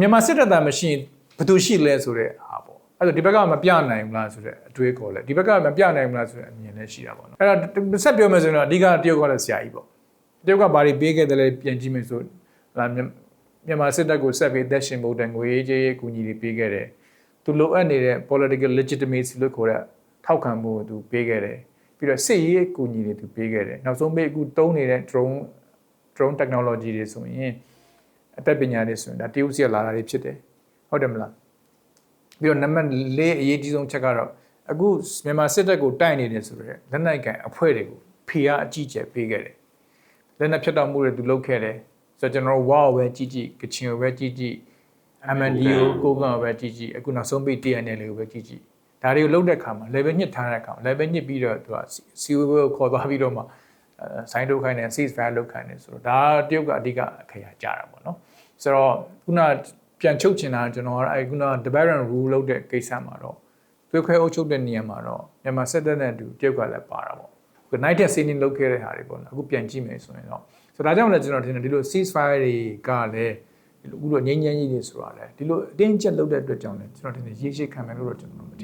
မြန်မာစစ်တပ်သားမရှိရင်ဘယ်သူရှိလဲဆိုတဲ့ဟာပေါ့အဲ့တော့ဒီဘက်ကမပြနိုင်ဘူးလားဆိုတဲ့အတွေးခေါ်လဲဒီဘက်ကမပြနိုင်ဘူးလားဆိုတဲ့အမြင်လည်းရှိတာပေါ့နော်အဲ့တော့ဆက်ပြောမယ်ဆိုရင်တော့အဓိကတရုတ်ကလည်းဆရာကြီးပေါ့တရုတ်ကဘာတွေပေးခဲ့တယ်လဲပြန်ကြည့်မယ်ဆိုလာမြန်မာစစ်တပ်ကိုဆက်ပြီးသက်ရှင်ဖို့တဲ့ငွေကြေးရေးအကူအညီတွေပေးခဲ့တယ်သူလိုအပ်နေတဲ့ political legitimacy လို့ခေါ်တဲ့ထောက်ခံမှုကိုသူပေးခဲ့တယ်ပြီးတော့စစ်ရေးအကူအညီတွေသူပေးခဲ့တယ်နောက်ဆုံးပေးအခုတုံးနေတဲ့ drone drone technology တွေဆိုရင် အသက်ပညာတွေဆိုရင်ဒါတရုတ်စီကလာတာတွေဖြစ်တယ်ဟုတ်တယ်မလားပြီးတော့နံပါတ်၄အရေးကြီးဆုံးချက်ကတော့အခုမြန်မာစစ်တပ်ကိုတိုက်နေတယ်ဆိုတော့လက်နက်ကန်အဖွဲ့တွေကိုဖိအားအကြီးကျယ်ပေးခဲ့တယ်လက်နက်ဖြတ်တောက်မှုတွေသူလုပ်ခဲ့တယ်ဆိုတော့ကျွန်တော်တို့ဝါကိုပဲကြီးကြီးကချင်ကိုပဲကြီးကြီး MNDO ကိုကိုကောင်ကိုပဲကြီးကြီးအခုနောက်ဆုံးပိတ် TNL ကိုပဲကြီးကြီးဒါတွေကိုလုပ်တဲ့ခါမှာ level ညှစ်ထားတဲ့ခါမှာ level ညှစ်ပြီးတော့သူကစီဝေကိုခေါ်သွားပြီးတော့မှအဲ ဆိုင်ထုတ်ခိုင်းတယ် cease fire လုပ်ခိုင်းတယ်ဆိုတော့ဒါတရုတ်ကအဓိကအခရာကြတာပေါ့နော်ဆိုတော့ခုနပြန်ချုပ်ချင်တာကျွန်တော်ကအဲခုန development rule လုပ်တဲ့ကိစ္စမှာတော့သွေးခွဲအုပ်ချုပ်တဲ့နေရာမှာတော့မြန်မာစစ်တပ်နဲ့အတူတရုတ်ကလည်းပါတာပေါ့အခု night scene လုပ်ခဲ့တဲ့ဟာတွေပေါ့နော်အခုပြန်ကြည့်မယ်ဆိုရင်တော့ဆိုတော့ဒါကြောင့်လည်းကျွန်တော်ထင်တယ်ဒီလို cease fire တွေကလည်းဒီလိုအခုလိုငြိမ်းချမ်းကြီးတွေဆိုတာလေဒီလိုအတင်းကျပ်လုပ်တဲ့အတွက်ကြောင့်လည်းကျွန်တော်ထင်တယ်ရေးရှိခံမယ်လို့တော့ကျွန်တော်မထင်ပါဘူး